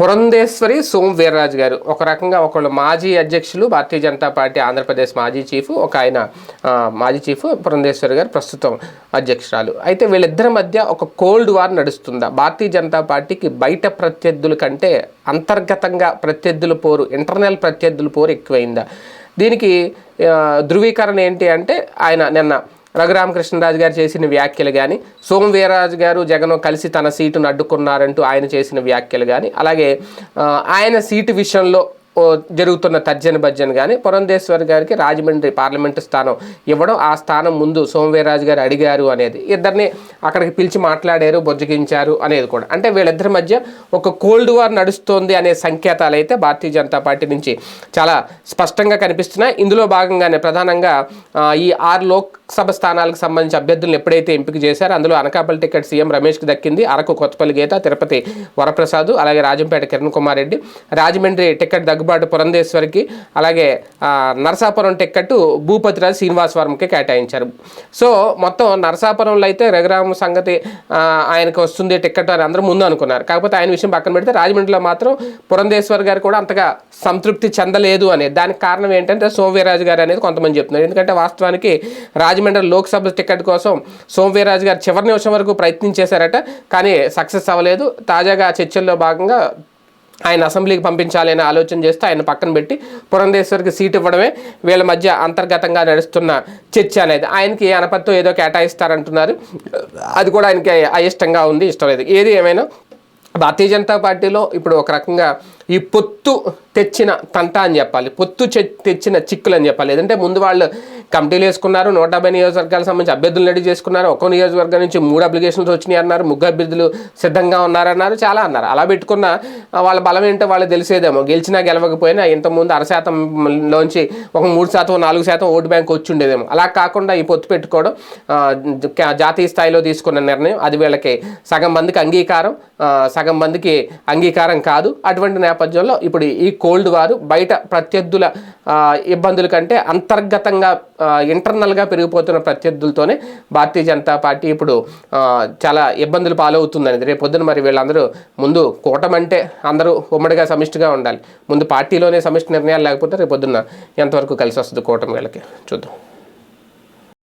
పురంధేశ్వరి సోమ్ వీర్రాజు గారు. ఒక రకంగా ఒకళ్ళు మాజీ అధ్యక్షులు భారతీయ జనతా పార్టీ ఆంధ్రప్రదేశ్ మాజీ చీఫ్ ఒక ఆయన మాజీ చీఫ్ పురంధేశ్వరి గారు ప్రస్తుతం అధ్యక్షురాలు. అయితే వీళ్ళిద్దరి మధ్య ఒక కోల్డ్ వార్ నడుస్తుందా? భారతీయ జనతా పార్టీకి బయట ప్రత్యర్థుల కంటే అంతర్గతంగా ప్రత్యర్థుల పోరు ఇంటర్నల్ ప్రత్యర్థుల పోరు ఎక్కువైందా? దీనికి ధృవీకరణ ఏంటి అంటే ఆయన నిన్న రఘురామకృష్ణరాజు గారు చేసిన వ్యాఖ్యలు కానీ సోమవీరరాజు గారు జగన్ కలిసి తన సీటును అడ్డుకున్నారంటూ ఆయన చేసిన వ్యాఖ్యలు కానీ అలాగే ఆయన సీటు విషయంలో జరుగుతున్న తర్జన భర్జన కానీ పురంధేశ్వర్ గారికి రాజమండ్రి పార్లమెంటు స్థానం ఇవ్వడం ఆ స్థానం ముందు సోమవీర్రాజు గారు అడిగారు అనేది ఇద్దరిని అక్కడికి పిలిచి మాట్లాడారు బొజ్జగించారు అనేది కూడా. అంటే వీళ్ళిద్దరి మధ్య ఒక కోల్డ్ వార్ నడుస్తోంది అనే సంకేతాలు అయితే భారతీయ జనతా పార్టీ నుంచి చాలా స్పష్టంగా కనిపిస్తున్నాయి. ఇందులో భాగంగానే ప్రధానంగా ఈ ఆరు లోక్సభ స్థానాలకు సంబంధించి అభ్యర్థులను ఎప్పుడైతే ఎంపిక చేశారో అందులో అనకాపల్లి టికెట్ సీఎం రమేష్కి దక్కింది. అరకు కొత్తపల్లి గీత తిరుపతి వరప్రసాద్ అలాగే రాజంపేట కిరణ్ కుమార్ రెడ్డి. రాజమండ్రి టికెట్ దగ్గు దగ్గుబాటు పురంధేశ్వరికి అలాగే నరసాపురం టికెట్ భూపతిరాజు శ్రీనివాసవరంకి కేటాయించారు. సో మొత్తం నరసాపురంలో అయితే రఘురామ సంగతి ఆయనకు వస్తుంది టిక్కెట్ అని అందరూ ముందు అనుకున్నారు. కాకపోతే ఆయన విషయం పక్కన పెడితే రాజమండ్రిలో మాత్రం పురంధేశ్వర్ గారు కూడా అంతగా సంతృప్తి చెందలేదు అనేది దానికి కారణం ఏంటంటే సోమవీరాజు గారు అనేది కొంతమంది చెప్తున్నారు. ఎందుకంటే వాస్తవానికి రాజమండ్రి లోక్సభ టికెట్ కోసం సోమవీరాజు గారు చివరి నిమిషం వరకు ప్రయత్నించేశారట కానీ సక్సెస్ అవ్వలేదు. తాజాగా చర్చల్లో భాగంగా ఆయన అసెంబ్లీకి పంపించాలి అనే ఆలోచన చేస్తే ఆయన పక్కన పెట్టి పురంధేశ్వరికి సీట్ ఇవ్వడమే వీళ్ళ మధ్య అంతర్గతంగా నడుస్తున్న చర్చ అనేది. ఆయనకి అనపత్తో ఏదో కేటాయిస్తారంటున్నారు. అది కూడా ఆయనకి అయిష్టంగా ఉంది ఇష్టం లేదు. ఏది ఏమైనా భారతీయ జనతా పార్టీలో ఇప్పుడు ఒక రకంగా ఈ పొత్తు తెచ్చిన తంట అని చెప్పాలి పొత్తు చె- తెచ్చిన చిక్కులు అని చెప్పాలి. లేదంటే ముందు వాళ్ళు కమిటీలు వేసుకున్నారు నూట డెబ్బై నియోజకవర్గాలకు సంబంధించి అభ్యర్థులు రెడీ చేసుకున్నారు ఒక్కో నియోజకవర్గం నుంచి మూడు అప్లికేషన్స్ వచ్చినాయి అన్నారు ముగ్గు అభ్యర్థులు సిద్ధంగా ఉన్నారన్నారు చాలా అన్నారు. అలా పెట్టుకున్న వాళ్ళ బలం ఏంటో వాళ్ళు తెలిసేదేమో. గెలిచినా గెలవకపోయినా ఇంతకుముందు అర శాతం లోంచి ఒక మూడు శాతం నాలుగు శాతం ఓటు బ్యాంక్ వచ్చి ఉండేదేమో అలా కాకుండా ఈ పొత్తు పెట్టుకోవడం జాతీయ స్థాయిలో తీసుకున్న నిర్ణయం. అది వీళ్ళకి సగం మందికి అంగీకారం సగం మందికి అంగీకారం కాదు. అటువంటి నేపథ్యంలో ఇప్పుడు ఈ కోల్డ్ వారు బయట ప్రత్యర్థుల ఇబ్బందుల కంటే అంతర్గతంగా ఇంటర్నల్గా పెరిగిపోతున్న ప్రత్యర్థులతోనే భారతీయ జనతా పార్టీ ఇప్పుడు చాలా ఇబ్బందులు పాలవుతుందనేది. రేపు పొద్దున మరి వీళ్ళందరూ ముందు కూటమంటే అందరూ ఉమ్మడిగా సమిష్టిగా ఉండాలి. ముందు పార్టీలోనే సమిష్టి నిర్ణయాలు లేకపోతే రేపు పొద్దున్న ఎంతవరకు కలిసి వస్తుంది కూటమి వీళ్ళకి? చూద్దాం.